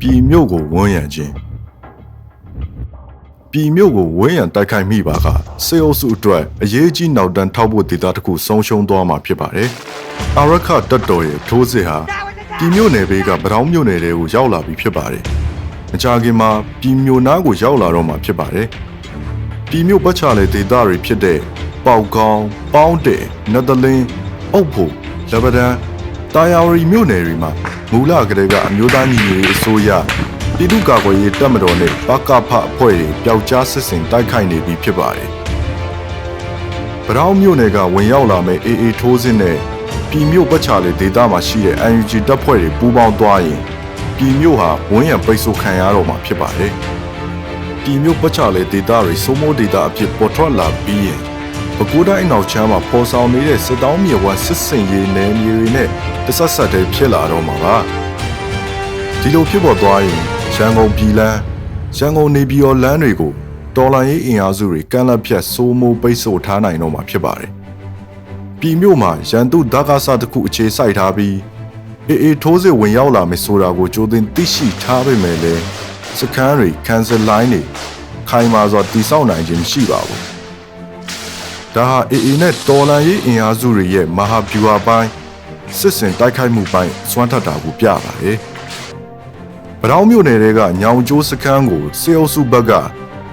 ပြည်မြို့ကိုဝန်းရံခြင်းပြည်မြို့ကိုဝန်းရံတိုက်ခိုက်မိပါကစေအုပ်စုအတွက်အရေးကြီးနောက်တန်းထောက်ဖို့ဒေသတစ်ခုဆုံးရှုံးသွားမှာဖြစ်ပါတယ်။အာရခတပ်တော်ရဲ့ထိုးစစ်ဟာပြည်မြို့နယ်ဘေးကဗတောင်းမြို့နယ်တွေကိုရောက်လာပြီဖြစ်ပါတယ်။မကြာခင်မှာပြည်မြို့နားကိုရောက်လာတော့မှာဖြစ်ပါတယ်။ပြည်မြို့ပတ်ချလေဒေသတွေဖြစ်တဲ့ပေါကောင်း၊ပေါင်းတယ်၊နတ်တလင်း၊အုတ်ဖို့၊လက်ပဒန်းတာယာဝရီမြို့နယ်တွေမှာ မူလကတည်းကအမျိုးသားညီညွတ်ရေးအစိုးရပြည်သူ့ကာကွယ်ရေးတပ်မတော်နဲ့ပကဖအဖွဲ့တွေပျောက်ကြားစစ်စင်တိုက်ခိုက်နေပြီဖြစ်ပါတယ်။ဗရောင်းမြို့နယ်ကဝင်ရောက်လာမဲ့အေအေထိုးစင်းနဲ့ပြည်မြို့ပတ်ချလေဒေသမှာရှိတဲ့ UNG တပ်ဖွဲ့တွေပူးပေါင်းသွားရင်ပြည်မြို့ဟာဝန်းရံပိတ်ဆို့ခံရတော့မှာဖြစ်ပါတယ်။ပြည်မြို့ပတ်ချလေဒေသတွေစိုးမိုးဒေသအဖြစ်ပေါ်ထွက်လာပြီးရင် ပဲခူးတိုင်းအနောက်ချမ်းမှာပေါ်ဆောင်နေတဲ့စစ်တောင်းမြေဝါစစ်စင်ရေးနယ်မြေတွေနဲ့တဆက်ဆက်တည်းဖြစ်လာတော့မှာပါဒီလိုဖြစ်ပေါ်သွားရင်ရန်ကုန်ပြည်လန်းရန်ကုန်နေပြည်တော်လမ်းတွေကိုတော်လိုင်းရေးအင်အားစုတွေကမ်းလက်ဖြတ်စိုးမိုးပိတ်ဆို့ထားနိုင်တော့မှာဖြစ်ပါတယ်ပြည်မြို့မှာရန်သူဓာကစားတစ်ခုအခြေစိုက်ထားပြီးအေးအေးထိုးစစ်ဝင်ရောက်လာမယ်ဆိုတာကိုကြိုတင်သိရှိထားပေမဲ့လည်းစခန်းတွေ cancel line တွေခိုင်မာစွာတိစောက်နိုင်ခြင်းမရှိပါဘူး ဒါဟာအေအေနဲ့တော်လန်ရေးအင်အားစုတွေရဲ့မဟာဗျူဟာပိုင်းစစ်စင်တိုက်ခိုက်မှုပိုင်းစွမ်းထက်တာကိုပြပါတယ်။ဗရောင်းမြို့နယ်တွေကညောင်ကျိုးစခန်းကိုစေအုပ်စုဘက်က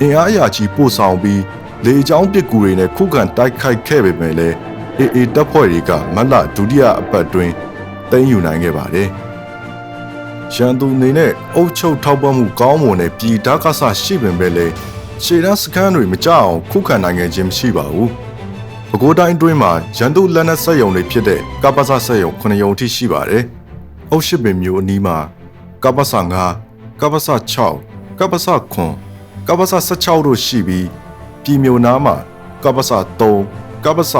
အင်အားအရာကြီးပို့ဆောင်ပြီးလေကြောင်းပစ်ကူတွေနဲ့ခုခံတိုက်ခိုက်ခဲ့ပေမဲ့လည်းအေအေတပ်ဖွဲ့တွေကမတ်လဒုတိယအပတ်တွင်သိမ်းယူနိုင်ခဲ့ပါတယ်။ရန်သူအနေနဲ့အုပ်ချုပ်ထောက်ပံ့မှုကောင်းမွန်တဲ့ပြည်ဓာတ်ကဆရှိပင်ပဲလေရှေ့တန်းစခန်းတွေမကြအောင်ခုခံနိုင်ခဲ့ခြင်းမရှိပါဘူး။ ပဲခူးတိုင်းအတွင်းမှာရန်သူလက်နက်ဆက်ယုံတွေဖြစ်တဲ့ကပ္ပစဆက်ယုံ9ယုံအထိရှိပါတယ်။အုပ်ရှိပင်မျိုးအနီးမှာကပ္ပစ9ကပ္ပစ6ကပ္ပစ9ကပ္ပစ16တို့ရှိပြီးပြည်မျိုးနားမှာကပ္ပစ3ကပ္ပစ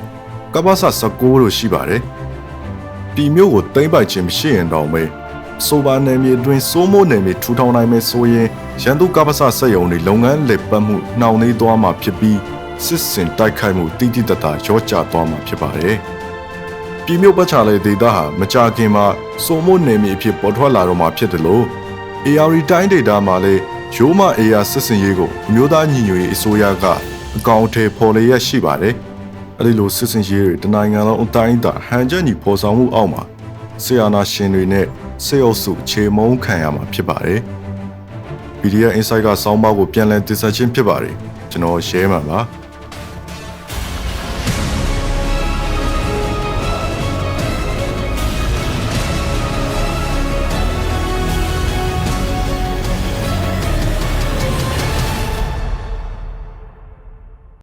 9ကပ္ပစ19တို့ရှိပါတယ်။ပြည်မျိုးကိုတိမ့်ပိုက်ခြင်းမရှိရင်တော့မေဆိုပါနယ်မြေအတွင်းစိုးမိုးနယ်မြေထူထောင်နိုင်မယ်ဆိုရင်ရန်သူကပ္ပစဆက်ယုံတွေလုပ်ငန်းလက်ပတ်မှုနှောင့်နှေးသွားမှာဖြစ်ပြီး စစ်စင်တိုက်ခိုက်မှုတိတိတတ်တာရောကျသွားမှာဖြစ်ပါတယ်။ပြည်မြို့ပတ်ချလေဒေသဟာမကြာခင်မှာစိုးမိုးနယ်မြေအဖြစ်ပေါ်ထွက်လာတော့မှာဖြစ်တယ်လို့ AR တိုင်းဒေတာမှာလည်းရိုးမ AR စစ်စင်ရေးကိုအမျိုးသားညီညွတ်ရေးအစိုးရကအကောင့်အထည်ဖော်လျက်ရှိပါတယ်။အဲဒီလိုစစ်စင်ရေးတွေတနိုင်ငံလုံးအတိုင်းအတာဟန်ချက်ညီဖော်ဆောင်မှုအောက်မှာဆီယနာရှင်တွေနဲ့စေအုပ်စုခြေမုံခံရမှာဖြစ်ပါတယ်။ PDF Insight ကစောင်းပါကိုပြန်လည်တင်ဆက်ခြင်းဖြစ်ပါတယ်ကျွန်တော်ရဲမှန်ပါ